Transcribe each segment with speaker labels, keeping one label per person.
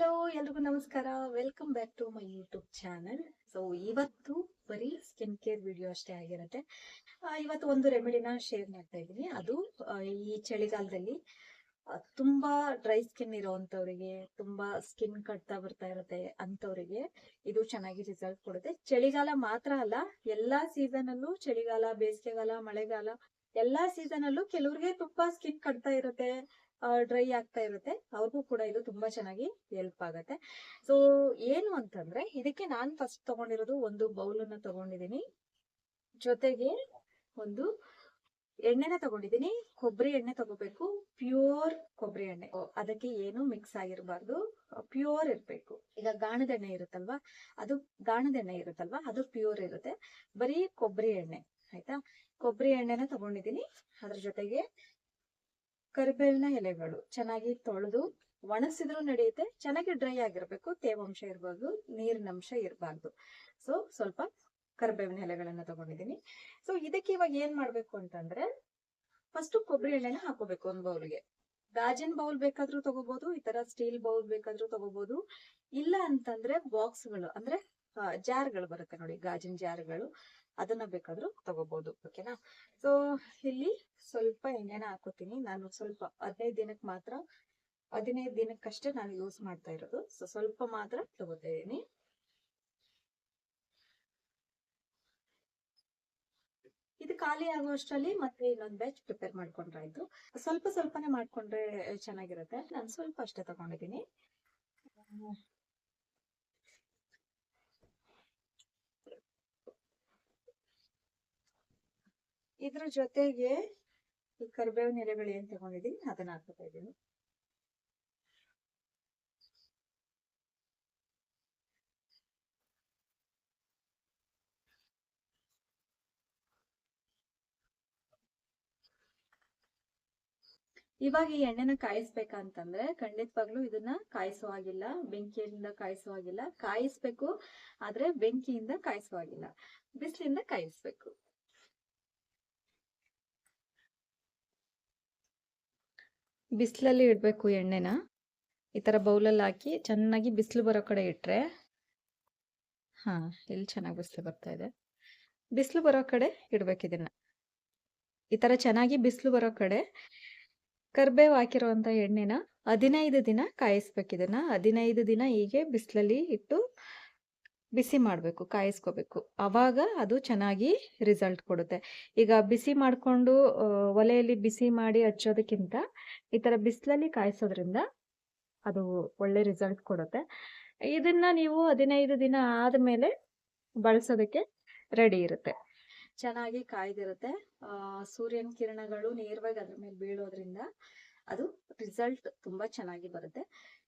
Speaker 1: Hello ಎಲ್ರಿಗೂ ನಮಸ್ಕಾರ. Welcome back to my YouTube channel so ಇವತ್ತು ಬರೀ ಸ್ಕಿನ್ ಕೇರ್ ವಿಡಿಯೋ ಅಷ್ಟೇ ಆಗಿರುತ್ತೆ. ಇವತ್ತು ಒಂದು ರೆಮಿಡಿನ ಶೇರ್ ಮಾಡ್ತಾ ಇದ್ದೀನಿ. ಅದು ಈ ಚಳಿಗಾಲದಲ್ಲಿ ತುಂಬಾ ಡ್ರೈ ಸ್ಕಿನ್ ಇರೋವಂಥವ್ರಿಗೆ ತುಂಬಾ ಸ್ಕಿನ್ ಕಟ್ತಾ ಬರ್ತಾ ಇರುತ್ತೆ ಅಂತವ್ರಿಗೆ ಇದು ಚೆನ್ನಾಗಿ ರಿಸಲ್ಟ್ ಕೊಡುತ್ತೆ. ಚಳಿಗಾಲ ಮಾತ್ರ ಅಲ್ಲ, ಎಲ್ಲಾ ಸೀಸನ್ ಅಲ್ಲೂ ಚಳಿಗಾಲ, ಬೇಸಿಗೆಗಾಲ, ಮಳೆಗಾಲ, ಎಲ್ಲಾ ಸೀಸನ್ ಅಲ್ಲೂ ಕೆಲವ್ರಿಗೆ ತುಂಬಾ ಸ್ಕಿನ್ ಕಟ್ತಾ ಇರುತ್ತೆ. ಡ್ರೈ ಆಗ್ತಾ ಇರುತ್ತೆ. ಅವ್ರಿಗೂ ಕೂಡ ಇದು ತುಂಬಾ ಚೆನ್ನಾಗಿ ಹೆಲ್ಪ್ ಆಗತ್ತೆ. ಸೊ ಏನು ಅಂತಂದ್ರೆ, ಇದಕ್ಕೆ ನಾನ್ ಫಸ್ಟ್ ತಗೊಂಡಿರೋದು ಒಂದು ಬೌಲ್ ಅನ್ನ ತಗೊಂಡಿದೀನಿ ಜೊತೆಗೆ ಒಂದು ಎಣ್ಣೆನ ತಗೊಂಡಿದೀನಿ ಕೊಬ್ಬರಿ ಎಣ್ಣೆ ತಗೋಬೇಕು. ಪ್ಯೂರ್ ಕೊಬ್ಬರಿ ಎಣ್ಣೆ. ಅದಕ್ಕೆ ಏನು ಮಿಕ್ಸ್ ಆಗಿರಬಾರ್ದು. ಪ್ಯೂರ್ ಇರ್ಬೇಕು. ಈಗ ಗಾಣದ ಎಣ್ಣೆ ಇರುತ್ತಲ್ವಾ? ಅದು ಗಾಣದ ಎಣ್ಣೆ ಇರುತ್ತಲ್ವಾ? ಅದು ಪ್ಯೂರ್ ಇರುತ್ತೆ. ಬರೀ ಕೊಬ್ಬರಿ ಎಣ್ಣೆ, ಆಯ್ತಾ? ಕೊಬ್ಬರಿ ಎಣ್ಣೆನ ತಗೊಂಡಿದೀನಿ ಅದ್ರ ಜೊತೆಗೆ ಕರಿಬೇವಿನ ಎಲೆಗಳು ಚೆನ್ನಾಗಿ ತೊಳೆದು ಒಣಸಿದ್ರು ನಡೆಯುತ್ತೆ, ಚೆನ್ನಾಗಿ ಡ್ರೈ ಆಗಿರ್ಬೇಕು, ತೇವಾಂಶ ಇರಬಹುದು ನೀರಿನ ಅಂಶ ಇರಬಾರ್ದು. ಸೊ ಸ್ವಲ್ಪ ಕರಿಬೇವಿನ ಎಲೆಗಳನ್ನ ತಗೊಂಡಿದ್ದೀನಿ. ಸೊ ಇದಕ್ಕೆ ಇವಾಗ ಏನ್ ಮಾಡ್ಬೇಕು ಅಂತಂದ್ರೆ ಫಸ್ಟ್ ಕೊಬ್ಬರಿ ಎಣ್ಣೆನ ಹಾಕೋಬೇಕು ಒಂದ್ ಬೌಲ್ಗೆ. ಗಾಜಿನ ಬೌಲ್ ಬೇಕಾದ್ರೂ ತಗೋಬಹುದು ಈ ತರ ಸ್ಟೀಲ್ ಬೌಲ್ ಬೇಕಾದ್ರೂ ತಗೋಬಹುದು ಇಲ್ಲ ಅಂತಂದ್ರೆ ಬಾಕ್ಸ್ಗಳು ಅಂದ್ರೆ ಜಾರ್ಗಳು ಬರುತ್ತೆ ನೋಡಿ, ಗಾಜಿನ ಜಾರ್ಗಳು. ಅದನ್ನ ಬೇಕಾದ್ರೂ ತಗೋಬಹುದು ಓಕೆನಾ ಸೊ ಇಲ್ಲಿ ಸ್ವಲ್ಪ ಎಣ್ಣೆನ ಹಾಕೋತೀನಿ. ನಾನು ಸ್ವಲ್ಪ ಹದಿನೈದು ದಿನಕ್ಕೆ ಮಾತ್ರ, ಹದಿನೈದು ದಿನಕ್ಕಷ್ಟೇ ನಾನು ಯೂಸ್ ಮಾಡ್ತಾ ಇರೋದು. ಸೊ ಸ್ವಲ್ಪ ಮಾತ್ರ ತಗೋತಾ ಇದೀನಿ ಇದು ಖಾಲಿ ಆಗುವಷ್ಟರಲ್ಲಿ ಮತ್ತೆ ಇನ್ನೊಂದು ಬ್ಯಾಚ್ ಪ್ರಿಪೇರ್ ಮಾಡ್ಕೊಂಡ್ರಾಯ್ತು ಸ್ವಲ್ಪ ಸ್ವಲ್ಪನೇ ಮಾಡ್ಕೊಂಡ್ರೆ ಚೆನ್ನಾಗಿರುತ್ತೆ. ನಾನು ಸ್ವಲ್ಪ ಅಷ್ಟೇ ತಗೊಂಡಿದ್ದೀನಿ. ಇದ್ರ ಜೊತೆಗೆ ಈ ಕರಿಬೇವಿನ ಎಲೆಗಳು ಏನ್ ತಗೊಂಡಿದೀನಿ, ಅದನ್ನ ಹಾಕ್ತಾ ಇದ್ದೀನಿ ಇವಾಗ ಈ ಎಣ್ಣೆನ ಕಾಯಿಸ್ಬೇಕಂತಂದ್ರೆ ಖಂಡಿತವಾಗ್ಲೂ ಇದನ್ನ ಕಾಯಿಸೋ ಹಾಗಿಲ್ಲ, ಬೆಂಕಿಯಿಂದ ಕಾಯಿಸೋ ಹಾಗಿಲ್ಲ. ಕಾಯಿಸ್ಬೇಕು, ಆದ್ರೆ ಬೆಂಕಿಯಿಂದ ಕಾಯಿಸೋ ಹಾಗಿಲ್ಲ. ಬಿಸಿಲಿಂದ ಕಾಯಿಸ್ಬೇಕು. ಬಿಸಿಲಲ್ಲಿ ಇಡಬೇಕು ಎಣ್ಣೆನ. ಈ ತರ ಬೌಲಲ್ಲಿ ಹಾಕಿ ಚೆನ್ನಾಗಿ ಬಿಸಿಲು ಬರೋ ಕಡೆ ಇಟ್ರೆ ಹಾ ಇಲ್ಲಿ ಚೆನ್ನಾಗಿ ಬಿಸಿಲು ಬರ್ತಾ ಇದೆ. ಬಿಸಿಲು ಬರೋ ಕಡೆ ಇಡಬೇಕು ಇದನ್ನ. ಈ ತರ ಚೆನ್ನಾಗಿ ಬಿಸಿಲು ಬರೋ ಕಡೆ ಕರ್ಬೇವು ಹಾಕಿರುವಂಥ ಎಣ್ಣೆನ ಹದಿನೈದು ದಿನ ಕಾಯಿಸ್ಬೇಕು ಇದನ್ನ. ಹದಿನೈದು ದಿನ ಹೀಗೆ ಬಿಸಿಲಲ್ಲಿ ಇಟ್ಟು ಬಿಸಿ ಮಾಡಬೇಕು, ಕಾಯಿಸ್ಕೋಬೇಕು. ಆವಾಗ ಅದು ಚೆನ್ನಾಗಿ ರಿಸಲ್ಟ್ ಕೊಡುತ್ತೆ. ಈಗ ಬಿಸಿ ಮಾಡಿಕೊಂಡು ಒಲೆಯಲ್ಲಿ ಬಿಸಿ ಮಾಡಿ ಹಚ್ಚೋದಕ್ಕಿಂತ ಈ ಥರ ಬಿಸಿಲಲ್ಲಿ ಕಾಯಿಸೋದ್ರಿಂದ ಅದು ಒಳ್ಳೆ ರಿಸಲ್ಟ್ ಕೊಡುತ್ತೆ. ಇದನ್ನ ನೀವು ಹದಿನೈದು ದಿನ ಆದಮೇಲೆ ಬಳಸೋದಕ್ಕೆ ರೆಡಿ ಇರುತ್ತೆ. ಚೆನ್ನಾಗಿ ಕಾಯ್ದಿರುತ್ತೆ. ಸೂರ್ಯನ ಕಿರಣಗಳು ನೇರವಾಗಿ ಅದ್ರ ಮೇಲೆ ಬೀಳೋದ್ರಿಂದ ಅದು ರಿಸಲ್ಟ್ ತುಂಬಾ ಚೆನ್ನಾಗಿ ಬರುತ್ತೆ.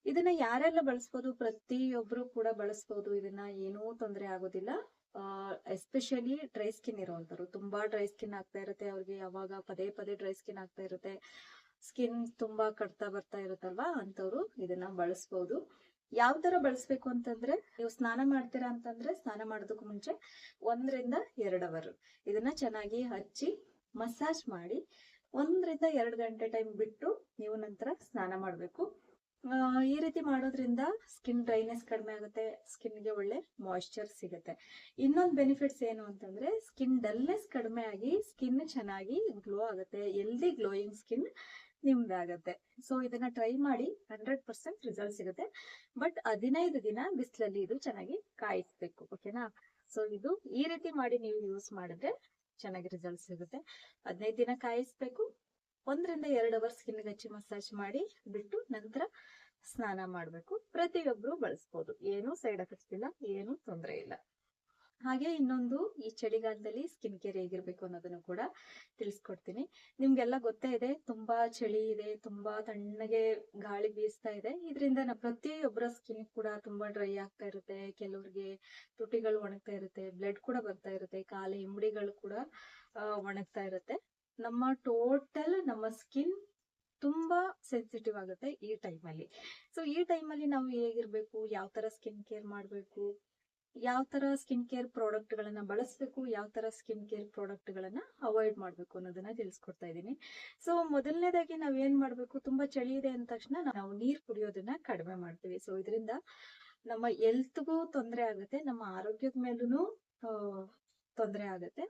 Speaker 1: ಇದನ್ನ ಯಾರೆಲ್ಲ ಬಳಸ್ಬೋದು? ಪ್ರತಿಯೊಬ್ರು ಕೂಡ ಬಳಸ್ಬೋದು. ಇದನ್ನ ಏನೂ ತೊಂದರೆ ಆಗೋದಿಲ್ಲ. ಎಸ್ಪೆಷಲಿ ಡ್ರೈ ಸ್ಕಿನ್ ಇರುವಂತರು ತುಂಬಾ ಡ್ರೈ ಸ್ಕಿನ್ ಆಗ್ತಾ ಇರುತ್ತೆ. ಅವ್ರಿಗೆ ಯಾವಾಗ ಪದೇ ಪದೇ ಡ್ರೈ ಸ್ಕಿನ್ ಆಗ್ತಾ ಇರುತ್ತೆ. ಸ್ಕಿನ್ ತುಂಬಾ ಕಟ್ತಾ ಬರ್ತಾ ಇರುತ್ತಲ್ವಾ? ಅಂತವ್ರು ಇದನ್ನ ಬಳಸ್ಬೋದು. ಯಾವ ತರ ಬಳಸ್ಬೇಕು ಅಂತಂದ್ರೆ, ನೀವು ಸ್ನಾನ ಮಾಡ್ತೀರಾ ಅಂತಂದ್ರೆ ಸ್ನಾನ ಮಾಡೋದಕ್ಕೂ ಮುಂಚೆ ಒಂದರಿಂದ ಎರಡು ಅವರ್ ಇದನ್ನ ಚೆನ್ನಾಗಿ ಹಚ್ಚಿ ಮಸಾಜ್ ಮಾಡಿ ಒಂದರಿಂದ ಎರಡು ಗಂಟೆ ಟೈಮ್ ಬಿಟ್ಟು ನೀವು ನಂತರ ಸ್ನಾನ ಮಾಡಬೇಕು. ಈ ರೀತಿ ಮಾಡೋದ್ರಿಂದ ಸ್ಕಿನ್ ಡ್ರೈನೆಸ್ ಕಡಿಮೆ ಆಗುತ್ತೆ ಸ್ಕಿನ್ಗೆ ಒಳ್ಳೆ ಮಾಯಿಶ್ಚರ್ ಸಿಗುತ್ತೆ. ಇನ್ನೊಂದು ಬೆನಿಫಿಟ್ಸ್ ಏನು ಅಂತಂದ್ರೆ ಸ್ಕಿನ್ ಡಲ್ನೆಸ್ ಕಡಿಮೆ ಆಗಿ ಸ್ಕಿನ್ ಚೆನ್ನಾಗಿ ಗ್ಲೋ ಆಗುತ್ತೆ ಎಲ್ದಿ ಗ್ಲೋಯಿಂಗ್ ಸ್ಕಿನ್ ನಿಮ್ದಾಗತ್ತೆ ಸೊ ಇದನ್ನ ಟ್ರೈ ಮಾಡಿ ಹಂಡ್ರೆಡ್ ಪರ್ಸೆಂಟ್ ರಿಸಲ್ಟ್ ಸಿಗುತ್ತೆ. ಬಟ್ ಹದಿನೈದು ದಿನ ಬಿಸಿಲಲ್ಲಿ ಇದು ಚೆನ್ನಾಗಿ ಕಾಯಿಸ್ಬೇಕು ಓಕೆನಾ ಸೊ ಇದು ಈ ರೀತಿ ಮಾಡಿ ನೀವು ಯೂಸ್ ಮಾಡಿದ್ರೆ ಚೆನ್ನಾಗಿ ರಿಸಲ್ಟ್ ಸಿಗುತ್ತೆ. ಹದಿನೈದು ದಿನ ಕಾಯಿಸ್ಬೇಕು. ಒಂದರಿಂದ ಎರಡು ಅವರ್ ಸ್ಕಿನ್ ಹಚ್ಚಿ ಮಸಾಜ್ ಮಾಡಿ ಬಿಟ್ಟು ನಂತರ ಸ್ನಾನ ಮಾಡಬೇಕು. ಪ್ರತಿಯೊಬ್ರು ಬಳಸ್ಬೋದು. ಏನು ಸೈಡ್ ಎಫೆಕ್ಟ್ಸ್ ಇಲ್ಲ, ಏನು ತೊಂದರೆ ಇಲ್ಲ. ಹಾಗೆ ಇನ್ನೊಂದು ಈ ಚಳಿಗಾಲದಲ್ಲಿ ಸ್ಕಿನ್ ಕೇರ್ ಹೇಗಿರ್ಬೇಕು ಅನ್ನೋದನ್ನು ಕೂಡ ತಿಳಿಸ್ಕೊಡ್ತೀನಿ. ನಿಮ್ಗೆಲ್ಲ ಗೊತ್ತೇ ಇದೆ, ತುಂಬಾ ಚಳಿ ಇದೆ, ತುಂಬಾ ತಣ್ಣಗೆ ಗಾಳಿ ಬೀಸ್ತಾ ಇದೆ. ಇದರಿಂದ ನಮ್ಮ ಪ್ರತಿಯೊಬ್ಬರ ಸ್ಕಿನ್ ಕೂಡ ತುಂಬಾ ಡ್ರೈ ಆಗ್ತಾ ಇರುತ್ತೆ. ಕೆಲವ್ರಿಗೆ ತುಟಿಗಳು ಒಣಗ್ತಾ ಇರುತ್ತೆ ಬ್ಲಡ್ ಕೂಡ ಬರ್ತಾ ಇರುತ್ತೆ, ಕಾಲ ಇಂಬಡಿಗಳು ಕೂಡ ಒಣಗ್ತಾ ಇರುತ್ತೆ. ನಮ್ಮ ಟೋಟಲ್ ನಮ್ಮ ಸ್ಕಿನ್ ತುಂಬಾ ಸೆನ್ಸಿಟಿವ್ ಆಗುತ್ತೆ ಈ ಟೈಮಲ್ಲಿ ಸೊ ಈ ಟೈಮಲ್ಲಿ ನಾವು ಹೇಗಿರ್ಬೇಕು, ಯಾವ ತರ ಸ್ಕಿನ್ ಕೇರ್ ಮಾಡಬೇಕು? ಯಾವ ತರ ಸ್ಕಿನ್ ಕೇರ್ ಪ್ರಾಡಕ್ಟ್ ಗಳನ್ನ ಬಳಸಬೇಕು, ಯಾವ ತರ ಸ್ಕಿನ್ ಕೇರ್ ಪ್ರಾಡಕ್ಟ್ ಗಳನ್ನ ಅವಾಯ್ಡ್ ಮಾಡಬೇಕು ಅನ್ನೋದನ್ನ ತಿಳಿಸ್ಕೊಡ್ತಾ ಇದ್ದೀನಿ. ಸೊ ಮೊದಲನೇದಾಗಿ ನಾವ್ ಏನ್ ಮಾಡ್ಬೇಕು, ತುಂಬಾ ಚಳಿ ಇದೆ ಅಂದ ತಕ್ಷಣ ನಾವು ನೀರ್ ಕುಡಿಯೋದನ್ನ ಕಡಿಮೆ ಮಾಡ್ತೀವಿ. ಸೊ ಇದರಿಂದ ನಮ್ಮ ಹೆಲ್ತ್ಗೂ ತೊಂದರೆ ಆಗುತ್ತೆ, ನಮ್ಮ ಆರೋಗ್ಯದ ಮೇಲೂ ತೊಂದರೆ ಆಗುತ್ತೆ.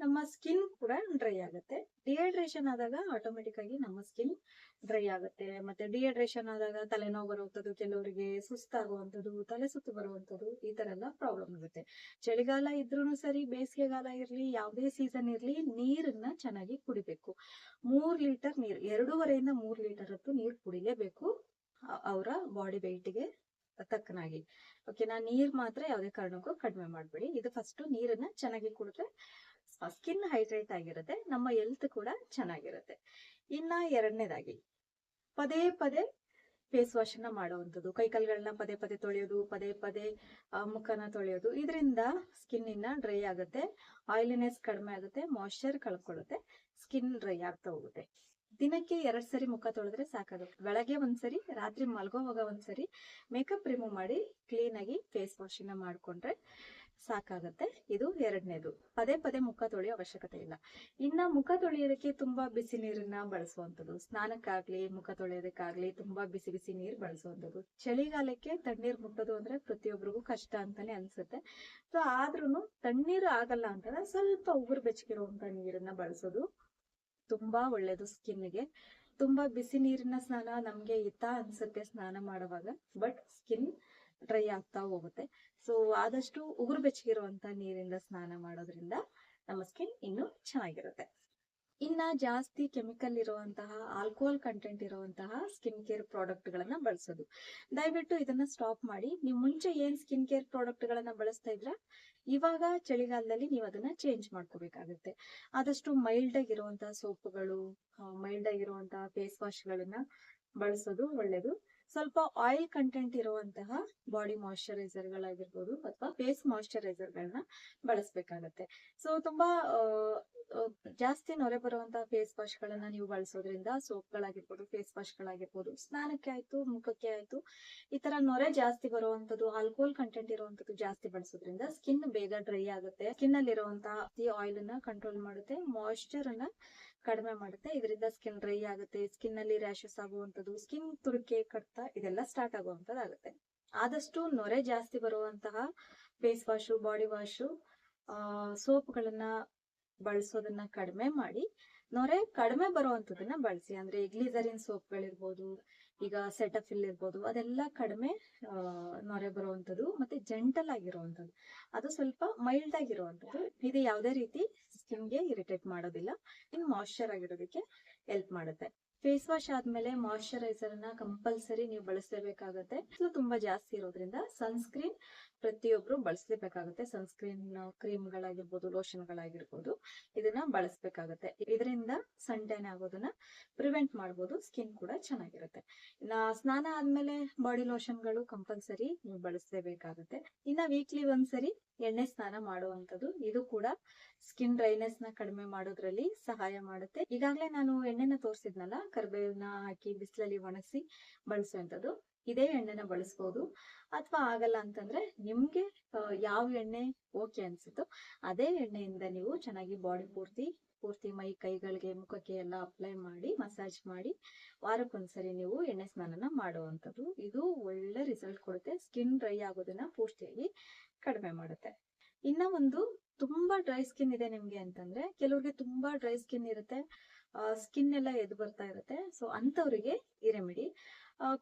Speaker 1: ನಮ್ಮ ಸ್ಕಿನ್ ಕೂಡ ಡ್ರೈ ಆಗುತ್ತೆ. ಡಿಹೈಡ್ರೇಷನ್ ಆದಾಗ ಆಟೋಮೆಟಿಕ್ ಆಗಿ ನಮ್ಮ ಸ್ಕಿನ್ ಡ್ರೈ ಆಗುತ್ತೆ. ಮತ್ತೆ ಡಿಹೈಡ್ರೇಷನ್ ಆದಾಗ ತಲೆನೋವು ಬರುವಂಥದ್ದು, ಕೆಲವರಿಗೆ ಸುಸ್ತಾಗುವಂಥದ್ದು, ತಲೆ ಸುತ್ತು ಬರುವಂಥದ್ದು, ಈ ತರ ಎಲ್ಲ ಪ್ರಾಬ್ಲಮ್ ಆಗುತ್ತೆ. ಚಳಿಗಾಲ ಇದ್ರೂ ಸರಿ, ಬೇಸಿಗೆಗಾಲ ಇರಲಿ, ಯಾವುದೇ ಸೀಸನ್ ಇರಲಿ, ನೀರನ್ನ ಚೆನ್ನಾಗಿ ಕುಡಿಬೇಕು. ಮೂರ್ ಲೀಟರ್ ನೀರು, ಎರಡೂವರೆಯಿಂದ ಮೂರ್ ಲೀಟರ್ ಹೊತ್ತು ನೀರು ಕುಡಿಲೇಬೇಕು ಅವರ ಬಾಡಿ ಗೆ ತಕ್ಕನಾಗಿ. ಓಕೆನಾ ನೀರ್ ಮಾತ್ರ ಯಾವುದೇ ಕಾರಣಕ್ಕೂ ಕಡಿಮೆ ಮಾಡಬೇಡಿ. ಇದು ಫಸ್ಟ್ ನೀರನ್ನ ಚೆನ್ನಾಗಿ ಕುಡಿದ್ರೆ ಸ್ಕಿನ್ ಹೈಡ್ರೇಟ್ ಆಗಿರುತ್ತೆ, ನಮ್ಮ ಹೆಲ್ತ್ ಕೂಡ ಚೆನ್ನಾಗಿರುತ್ತೆ. ಇನ್ನ ಎರಡನೇದಾಗಿ, ಪದೇ ಪದೇ ಫೇಸ್ ವಾಶ್ನ ಮಾಡುವಂಥದ್ದು. ಕೈಕಾಲುಗಳನ್ನ ಪದೇ ಪದೇ ತೊಳೆಯೋದು, ಪದೇ ಪದೇ ಮುಖನ ತೊಳೆಯೋದು. ಇದರಿಂದ ಸ್ಕಿನ್ ಇನ್ನ ಡ್ರೈ ಆಗುತ್ತೆ ಆಯಿಲಿನೆಸ್ ಕಡಿಮೆ ಆಗುತ್ತೆ ಮಾಯ್ಶ್ಚರ್ ಕಳ್ಕೊಳ್ಳುತ್ತೆ ಸ್ಕಿನ್ ಡ್ರೈ ಆಗ್ತಾ ಹೋಗುತ್ತೆ. ದಿನಕ್ಕೆ ಎರಡ್ ಸರಿ ಮುಖ ತೊಳೆದ್ರೆ ಸಾಕಾಗುತ್ತೆ. ಬೆಳಗ್ಗೆ ಒಂದ್ಸರಿ ರಾತ್ರಿ ಮಲ್ಗೋವಾಗ ಒಂದ್ಸರಿ ಮೇಕಪ್ ರಿಮೂವ್ ಮಾಡಿ ಕ್ಲೀನ್ ಆಗಿ ಫೇಸ್ ವಾಶ್ನ ಮಾಡ್ಕೊಂಡ್ರೆ ಸಾಕಾಗತ್ತೆ. ಇದು ಎರಡನೇದು. ಪದೇ ಪದೇ ಮುಖ ತೊಳೆಯೋ ಅವಶ್ಯಕತೆ ಇಲ್ಲ. ಇನ್ನ ಮುಖ ತೊಳೆಯೋದಕ್ಕೆ ತುಂಬಾ ಬಿಸಿ ನೀರನ್ನ ಬಳಸುವಂಥದ್ದು. ಸ್ನಾನಕ್ಕಾಗ್ಲಿ, ಮುಖ ತೊಳೆಯೋದಕ್ಕಾಗ್ಲಿ ತುಂಬಾ ಬಿಸಿ ಬಿಸಿ ನೀರು ಬಳಸುವಂಥದ್ದು. ಚಳಿಗಾಲಕ್ಕೆ ತಣ್ಣೀರ್ ಮುಟ್ಟೋದು ಅಂದ್ರೆ ಪ್ರತಿಯೊಬ್ಬರಿಗೂ ಕಷ್ಟ ಅಂತಾನೆ ಅನ್ಸುತ್ತೆ. ಸೊ ಆದ್ರೂನು ತಣ್ಣೀರು ಆಗಲ್ಲ ಅಂತಂದ್ರೆ ಸ್ವಲ್ಪ ಉಗುರು ಬೆಚ್ಚಗಿರುವಂತ ನೀರನ್ನ ಬಳಸೋದು ತುಂಬಾ ಒಳ್ಳೇದು ಸ್ಕಿನ್ಗೆ ತುಂಬಾ ಬಿಸಿ ನೀರಿನ ಸ್ನಾನ ನಮ್ಗೆ ಹಿತ ಅನ್ಸುತ್ತೆ ಸ್ನಾನ ಮಾಡುವಾಗ. ಬಟ್ ಸ್ಕಿನ್ ಡ್ರೈ ಆಗ್ತಾ ಹೋಗುತ್ತೆ. ಸೊ ಆದಷ್ಟು ಉಗುರು ಬೆಚ್ಚಗಿರುವಂತ ನೀರಿಂದ ಸ್ನಾನ ಮಾಡೋದ್ರಿಂದ ನಮ್ಮ ಸ್ಕಿನ್ ಇನ್ನು ಚೆನ್ನಾಗಿರುತ್ತೆ. ಇನ್ನ ಜಾಸ್ತಿ ಕೆಮಿಕಲ್ ಇರುವಂತಹ, ಆಲ್ಕೋಹಾಲ್ ಕಂಟೆಂಟ್ ಇರುವಂತಹ ಸ್ಕಿನ್ ಕೇರ್ ಪ್ರಾಡಕ್ಟ್ ಗಳನ್ನ ಬಳಸೋದು. ದಯವಿಟ್ಟು ಇದನ್ನ ಸ್ಟಾಪ್ ಮಾಡಿ. ನೀವು ಮುಂಚೆ ಏನ್ ಸ್ಕಿನ್ ಕೇರ್ ಪ್ರಾಡಕ್ಟ್ ಗಳನ್ನ ಬಳಸ್ತಾ ಇದ್ರ, ಇವಾಗ ಚಳಿಗಾಲದಲ್ಲಿ ನೀವು ಅದನ್ನ ಚೇಂಜ್ ಮಾಡ್ಕೋಬೇಕಾಗುತ್ತೆ. ಆದಷ್ಟು ಮೈಲ್ಡ್ ಆಗಿರುವಂತಹ ಸೋಪ್ಗಳು ಮೈಲ್ಡ್ ಆಗಿರುವಂತಹ ಫೇಸ್ ವಾಶ್ ಗಳನ್ನ ಬಳಸೋದು ಒಳ್ಳೇದು. ಸ್ವಲ್ಪ ಆಯಿಲ್ ಕಂಟೆಂಟ್ ಇರುವಂತಹ ಬಾಡಿ ಮಾಯಿಶ್ಚರೈಸರ್ ಗಳಾಗಿರ್ಬೋದು ಅಥವಾ ಫೇಸ್ ಮಾಯಿಶ್ಚರೈಸರ್ ಗಳನ್ನ ಬಳಸಬೇಕಾಗತ್ತೆ. ಸೊ ತುಂಬಾ ಜಾಸ್ತಿ ನೊರೆ ಬರುವಂತಹ ಫೇಸ್ ವಾಶ್ ಗಳನ್ನ ನೀವು ಬಳಸೋದ್ರಿಂದ ಸೋಪ್ ಗಳಾಗಿರ್ಬೋದು ಫೇಸ್ ವಾಶ್ ಗಳಾಗಿರ್ಬೋದು, ಸ್ನಾನಕ್ಕೆ ಆಯ್ತು, ಮುಖಕ್ಕೆ ಆಯ್ತು, ಈ ತರ ನೊರೆ ಜಾಸ್ತಿ ಬರುವಂತದ್ದು ಆಲ್ಕೋಹಾಲ್ ಕಂಟೆಂಟ್ ಇರುವಂತದ್ದು ಜಾಸ್ತಿ ಬಳಸೋದ್ರಿಂದ ಸ್ಕಿನ್ ಬೇಗ ಡ್ರೈ ಆಗುತ್ತೆ. ಸ್ಕಿನ್ ಅಲ್ಲಿ ಇರುವಂತಹ ಆಯಿಲ್ ಅನ್ನ ಕಂಟ್ರೋಲ್ ಮಾಡುತ್ತೆ ಮಾಯಿಶ್ಚರ್ ಅನ್ನ ಕಡಿಮೆ ಮಾಡುತ್ತೆ. ಇದರಿಂದ ಸ್ಕಿನ್ ಡ್ರೈ ಆಗುತ್ತೆ. ಸ್ಕಿನ್ ಅಲ್ಲಿ ರ್ಯಾಶಸ್ ಆಗುವಂತದ್ದು ಸ್ಕಿನ್ ತುರಿಕೆ, ಕಡ್ತ ಇದೆಲ್ಲ ಸ್ಟಾರ್ಟ್ ಆಗುತ್ತೆ ಆದಷ್ಟು ನೊರೆ ಜಾಸ್ತಿ ಬರುವಂತಹ ಫೇಸ್ ವಾಶು ಬಾಡಿ ವಾಶು ಸೋಪ್ಗಳನ್ನ ಬಳಸೋದನ್ನ ಕಡಿಮೆ ಮಾಡಿ, ನೊರೆ ಕಡಿಮೆ ಬರುವಂತದನ್ನ ಬಳಸಿ. ಅಂದ್ರೆ ಗ್ಲಿಸರಿನ್ ಸೋಪ್ಗಳಿರ್ಬೋದು ಈಗ ಸೆಟಫಿಲ್ ಇರ್ಬೋದು. ಅದೆಲ್ಲ ಕಡಿಮೆ ನೊರೆ ಬರುವಂಥದ್ದು ಮತ್ತೆ ಜೆಂಟಲ್ ಆಗಿರುವಂಥದ್ದು. ಅದು ಸ್ವಲ್ಪ ಮೈಲ್ಡ್ ಆಗಿರುವಂಥದ್ದು. ಇದು ಯಾವುದೇ ರೀತಿ ಸ್ಕಿನ್ಗೆ ಇರಿಟೇಟ್ ಮಾಡೋದಿಲ್ಲ. ಇನ್ ಮಾಯ್ಶ್ಚರ್ ಆಗಿರೋದಕ್ಕೆ ಹೆಲ್ಪ್ ಮಾಡುತ್ತೆ. ಫೇಸ್ ವಾಶ್ ಆದ್ಮೇಲೆ ಮಾಯಶ್ಚರೈಸರ್ನ ಕಂಪಲ್ಸರಿ ನೀವು ಬಳಸಲೇಬೇಕಾಗತ್ತೆ. ತುಂಬಾ ಜಾಸ್ತಿ ಇರೋದ್ರಿಂದ ಸನ್ಸ್ಕ್ರೀನ್ ಪ್ರತಿಯೊಬ್ರು ಬಳಸಲೇಬೇಕಾಗುತ್ತೆ. ಸನ್ಸ್ಕ್ರೀನ್ ಕ್ರೀಮ್ ಗಳಾಗಿರ್ಬೋದು ಲೋಷನ್ ಗಳಾಗಿರ್ಬೋದು ಇದನ್ನ ಬಳಸಬೇಕಾಗತ್ತೆ. ಇದರಿಂದ ಸನ್ ಟ್ಯಾನ್ ಆಗೋದನ್ನ ಪ್ರಿವೆಂಟ್ ಮಾಡ್ಬೋದು ಸ್ಕಿನ್ ಕೂಡ ಚೆನ್ನಾಗಿರುತ್ತೆ. ಸ್ನಾನ ಆದ್ಮೇಲೆ ಬಾಡಿ ಲೋಷನ್ಗಳು ಕಂಪಲ್ಸರಿ ನೀವು ಬಳಸಲೇಬೇಕಾಗುತ್ತೆ. ಇನ್ನ ವೀಕ್ಲಿ ಒಂದ್ಸರಿ ಎಣ್ಣೆ ಸ್ನಾನ ಮಾಡುವಂತದ್ದು ಇದು ಕೂಡ ಸ್ಕಿನ್ ಡ್ರೈನೆಸ್ನ ಕಡಿಮೆ ಮಾಡೋದ್ರಲ್ಲಿ ಸಹಾಯ ಮಾಡುತ್ತೆ. ಈಗಾಗಲೇ ನಾನು ಎಣ್ಣೆನ ತೋರಿಸಿದ್ನಲ್ಲ ಕರಿಬೇವನ್ನ ಹಾಕಿ ಬಿಸಿಲಲ್ಲಿ ಒಣಗಿಸಿ ಬಳಸುವಂಥದ್ದು ಇದೇ ಎಣ್ಣೆನ ಬಳಸ್ಬೋದು. ಅಥವಾ ಆಗಲ್ಲ ಅಂತಂದ್ರೆ ನಿಮ್ಗೆ ಯಾವ ಎಣ್ಣೆ ಓಕೆ ಅನ್ಸುತ್ತೋ ಅದೇ ಎಣ್ಣೆಯಿಂದ ನೀವು ಚೆನ್ನಾಗಿ ಬಾಡಿ ಪೂರ್ತಿ ಪೂರ್ತಿ ಮೈ ಕೈಗಳಿಗೆ, ಮುಖಕ್ಕೆ ಎಲ್ಲ ಅಪ್ಲೈ ಮಾಡಿ, ಮಸಾಜ್ ಮಾಡಿ ವಾರಕ್ಕೊಂದ್ಸರಿ ನೀವು ಎಣ್ಣೆ ಸ್ನಾನನ ಮಾಡುವಂಥದ್ದು. ಇದು ಒಳ್ಳೆ ರಿಸಲ್ಟ್ ಕೊಡುತ್ತೆ. ಸ್ಕಿನ್ ಡ್ರೈ ಆಗೋದನ್ನ ಪೂರ್ತಿಯಾಗಿ ಕಡಿಮೆ ಮಾಡುತ್ತೆ. ಇನ್ನ ಒಂದು ತುಂಬಾ ಡ್ರೈ ಸ್ಕಿನ್ ಇದೆ ನಿಮ್ಗೆ ಅಂತಂದ್ರೆ, ಕೆಲವ್ರಿಗೆ ತುಂಬಾ ಡ್ರೈ ಸ್ಕಿನ್ ಇರುತ್ತೆ. ಸ್ಕಿನ್ ಎಲ್ಲ ಎದ್ದು ಬರ್ತಾ ಇರುತ್ತೆ. ಸೊ ಅಂತವ್ರಿಗೆ ಈ ರೆಮಿಡಿ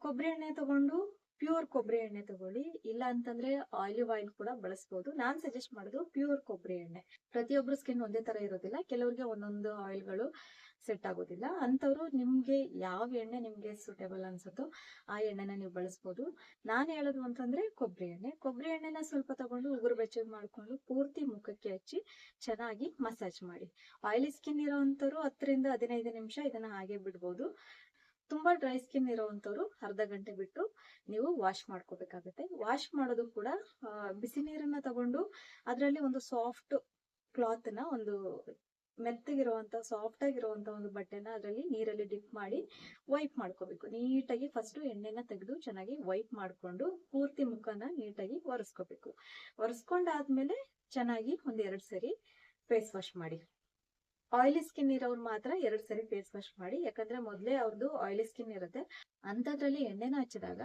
Speaker 1: ಕೊಬ್ಬರಿ ಎಣ್ಣೆ ತಗೊಂಡು ಪ್ಯೂರ್ ಕೊಬ್ಬರಿ ಎಣ್ಣೆ ತಗೊಳ್ಳಿ. ಇಲ್ಲ ಅಂತಂದ್ರೆ ಆಲಿವ್ ಆಯಿಲ್ ಕೂಡ ಬಳಸ್ಬೋದು. ನಾನ್ ಸಜೆಸ್ಟ್ ಮಾಡೋದು ಪ್ಯೂರ್ ಕೊಬ್ಬರಿ ಎಣ್ಣೆ. ಪ್ರತಿಯೊಬ್ಬರು ಸ್ಕಿನ್ ಒಂದೇ ತರ ಇರೋದಿಲ್ಲ. ಕೆಲವರಿಗೆ ಒಂದೊಂದು ಆಯಿಲ್ಗಳು ಸೆಟ್ ಆಗೋದಿಲ್ಲ. ಅಂಥವ್ರು ನಿಮ್ಗೆ ಯಾವ ಎಣ್ಣೆ ನಿಮ್ಗೆ ಸೂಟೇಬಲ್ ಅನ್ಸುತ್ತೋ ಆ ಎಣ್ಣೆನ ನೀವು ಬಳಸ್ಬೋದು. ನಾನು ಹೇಳೋದು ಅಂತಂದ್ರೆ ಕೊಬ್ಬರಿ ಎಣ್ಣೆ. ಕೊಬ್ಬರಿ ಎಣ್ಣೆನ ಸ್ವಲ್ಪ ತಗೊಂಡು ಉಗುರು ಬೆಚ್ಚಗೆ ಮಾಡ್ಕೊಂಡು ಪೂರ್ತಿ ಮುಖಕ್ಕೆ ಹಚ್ಚಿ ಚೆನ್ನಾಗಿ ಮಸಾಜ್ ಮಾಡಿ. ಆಯಿಲಿ ಸ್ಕಿನ್ ಇರೋವಂಥವ್ರು ಹತ್ತರಿಂದ ಹದಿನೈದು ನಿಮಿಷ ಇದನ್ನ ಹಾಗೆ ಬಿಡ್ಬೋದು. ತುಂಬಾ ಡ್ರೈ ಸ್ಕಿನ್ ಇರೋವಂಥವ್ರು ಅರ್ಧ ಗಂಟೆ ಬಿಟ್ಟು ನೀವು ವಾಶ್ ಮಾಡ್ಕೋಬೇಕಾಗುತ್ತೆ. ವಾಶ್ ಮಾಡೋದು ಕೂಡ ಬಿಸಿ ನೀರನ್ನ ತಗೊಂಡು ಅದರಲ್ಲಿ ಒಂದು ಸಾಫ್ಟ್ ಕ್ಲಾತ್ನ ಒಂದು ಮೆತ್ತಗಿರುವಂತ ಸಾಫ್ಟ್ ಆಗಿರುವಂತ ಒಂದು ಬಟ್ಟೆನ ಅದರಲ್ಲಿ ನೀರಲ್ಲಿ ಡಿಪ್ ಮಾಡಿ ವೈಪ್ ಮಾಡ್ಕೋಬೇಕು. ನೀಟಾಗಿ ಫಸ್ಟ್ ಎಣ್ಣೆನ ತೆಗೆದು ಚೆನ್ನಾಗಿ ವೈಪ್ ಮಾಡ್ಕೊಂಡು ಪೂರ್ತಿ ಮುಖನ ನೀಟಾಗಿ ಒರೆಸ್ಕೋಬೇಕು. ಒರೆಸ್ಕೊಂಡಾದ್ಮೇಲೆ ಚೆನ್ನಾಗಿ ಒಂದೆರಡು ಸರಿ ಫೇಸ್ ವಾಶ್ ಮಾಡಿ. ಆಯಿಲಿ ಸ್ಕಿನ್ ಇರೋರು ಮಾತ್ರ ಎರಡ್ ಸರಿ ಫೇಸ್ ವಾಶ್ ಮಾಡಿ. ಯಾಕಂದ್ರೆ ಮೊದ್ಲೇ ಅವ್ರದ್ದು ಆಯಿಲಿ ಸ್ಕಿನ್ ಇರುತ್ತೆ. ಅಂಥದ್ರಲ್ಲಿ ಎಣ್ಣೆನ ಹಚ್ಚಿದಾಗ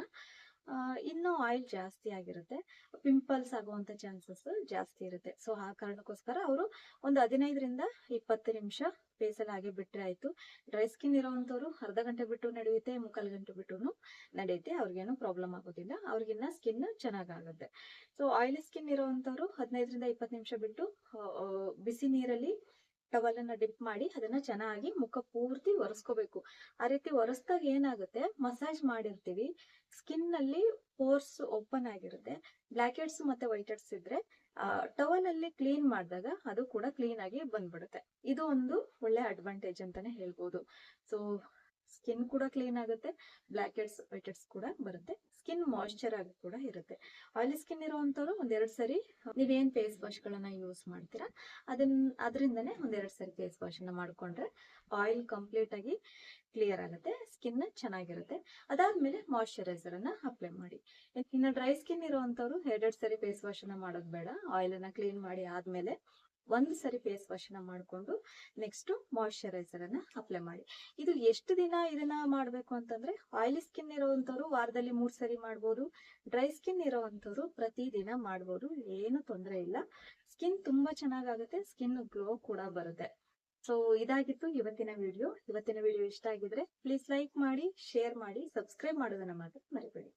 Speaker 1: ಇನ್ನೂ ಆಯಿಲ್ ಜಾಸ್ತಿ ಆಗಿರುತ್ತೆ. ಪಿಂಪಲ್ಸ್ ಆಗುವಂತ ಚಾನ್ಸಸ್ ಜಾಸ್ತಿ ಇರುತ್ತೆ. ಸೊ ಆ ಕಾರಣಕ್ಕೋಸ್ಕರ ಅವರು ಒಂದು ಹದಿನೈದರಿಂದ ಇಪ್ಪತ್ತು ನಿಮಿಷ ಫೇಸಲ್ಲಿ ಹಾಗೆ ಬಿಟ್ರೆ ಆಯ್ತು. ಡ್ರೈ ಸ್ಕಿನ್ ಇರೋವಂಥವ್ರು ಅರ್ಧ ಗಂಟೆ ಬಿಟ್ಟು ನಡೆಯುತ್ತೆ, ಮುಕ್ಕಾಲು ಗಂಟೆ ಬಿಟ್ಟು ನಡೆಯುತ್ತೆ. ಅವ್ರಿಗೇನು ಪ್ರಾಬ್ಲಮ್ ಆಗೋದಿಲ್ಲ. ಅವ್ರಿಗಿನ್ನ ಸ್ಕಿನ್ ಚೆನ್ನಾಗಾಗುತ್ತೆ. ಸೊ ಆಯಿಲಿ ಸ್ಕಿನ್ ಇರೋವಂಥವ್ರು ಹದಿನೈದರಿಂದ ಇಪ್ಪತ್ತು ನಿಮಿಷ ಬಿಟ್ಟು ಬಿಸಿ ನೀರಲ್ಲಿ ಟವಲ್ ಅನ್ನ ಡಿಪ್ ಮಾಡಿ ಅದನ್ನ ಚೆನ್ನಾಗಿ ಮುಖ ಪೂರ್ತಿ ಒರೆಸ್ಕೋಬೇಕು. ಆ ರೀತಿ ಒರೆಸ್ದಾಗ ಏನಾಗುತ್ತೆ? ಮಸಾಜ್ ಮಾಡಿರ್ತೀವಿ. ಸ್ಕಿನ್ನಲ್ಲಿ ಪೋರ್ಸ್ ಓಪನ್ ಆಗಿರುತ್ತೆ. ಬ್ಲಾಕ್ ಹೆಡ್ಸ್ ಮತ್ತೆ ವೈಟ್ ಹೆಡ್ಸ್ ಇದ್ರೆ ಟವಲ್ ಅಲ್ಲಿ ಕ್ಲೀನ್ ಮಾಡಿದಾಗ ಅದು ಕೂಡ ಕ್ಲೀನ್ ಆಗಿ ಬಂದ್ಬಿಡುತ್ತೆ. ಇದು ಒಂದು ಒಳ್ಳೆ ಅಡ್ವಾಂಟೇಜ್ ಅಂತಾನೆ ಹೇಳ್ಬೋದು. ಸೊ ಸ್ಕಿನ್ ಕೂಡ ಕ್ಲೀನ್ ಆಗುತ್ತೆ. ಬ್ಲಾಕ್ ಹೆಡ್ಸ್ ವೈಟ್ ಹೆಡ್ಸ್ ಕೂಡ ಬರುತ್ತೆ. ಸ್ಕಿನ್ ಮಾಯಿಶ್ಚರ್ ಆಗಿ ಕೂಡ ಇರುತ್ತೆ. ಆಯಿಲಿ ಸ್ಕಿನ್ ಇರುವಂತವ್ರು ಒಂದೆರಡು ಸರಿ, ನೀವೇನ್ ಫೇಸ್ ವಾಶ್ ಗಳನ್ನ ಯೂಸ್ ಮಾಡ್ತೀರಾ? ಅದನ್ನ ಅದರಿಂದನೇ ಒಂದೆರಡು ಸರಿ ಫೇಸ್ ವಾಶ್ ಅನ್ನ ಮಾಡ್ಕೊಂಡ್ರೆ ಆಯಿಲ್ ಕಂಪ್ಲೀಟ್ ಆಗಿ ಕ್ಲಿಯರ್ ಆಗುತ್ತೆ. ಸ್ಕಿನ್ ಚೆನ್ನಾಗಿರುತ್ತೆ. ಅದಾದ್ಮೇಲೆ ಮಾಯಿಶ್ಚರೈಸರ್ ಅನ್ನ ಅಪ್ಲೈ ಮಾಡಿ. ಇನ್ನು ಡ್ರೈ ಸ್ಕಿನ್ ಇರುವಂತವ್ರು ಎರಡೆರಡು ಸರಿ ಫೇಸ್ ವಾಶ್ ಅನ್ನ ಮಾಡೋದು ಬೇಡ. ಆಯಿಲ್ ಅನ್ನ ಕ್ಲೀನ್ ಮಾಡಿ ಆದ್ಮೇಲೆ ಒಂದು ಸರಿ ಫೇಸ್ ವಾಶ್ನ ಮಾಡ್ಕೊಂಡು ನೆಕ್ಸ್ಟ್ ಮಾಯಿಶ್ಚರೈಸರ್ ಅನ್ನ ಅಪ್ಲೈ ಮಾಡಿ. ಇದು ಎಷ್ಟು ದಿನ ಇದನ್ನ ಮಾಡ್ಬೇಕು ಅಂತಂದ್ರೆ ಆಯಿಲಿ ಸ್ಕಿನ್ ಇರುವಂತವ್ರು ವಾರದಲ್ಲಿ ಮೂರ್ ಸರಿ ಮಾಡ್ಬೋದು ಡ್ರೈ ಸ್ಕಿನ್ ಇರೋವಂಥವ್ರು ಪ್ರತಿದಿನ ಮಾಡ್ಬೋದು, ಏನು ತೊಂದರೆ ಇಲ್ಲ. ಸ್ಕಿನ್ ತುಂಬಾ ಚೆನ್ನಾಗಾಗುತ್ತೆ ಸ್ಕಿನ್ ಗ್ಲೋ ಕೂಡ ಬರುತ್ತೆ. ಸೊ ಇದಾಗಿತ್ತು ಇವತ್ತಿನ ವಿಡಿಯೋ ಇವತ್ತಿನ ವಿಡಿಯೋ ಇಷ್ಟ ಆಗಿದ್ರೆ ಪ್ಲೀಸ್ ಲೈಕ್ ಮಾಡಿ ಶೇರ್ ಮಾಡಿ ಸಬ್ಸ್ಕ್ರೈಬ್ ಮಾಡೋದನ್ನ ಮಾತ್ರ ಮರಿಬೇಡಿ.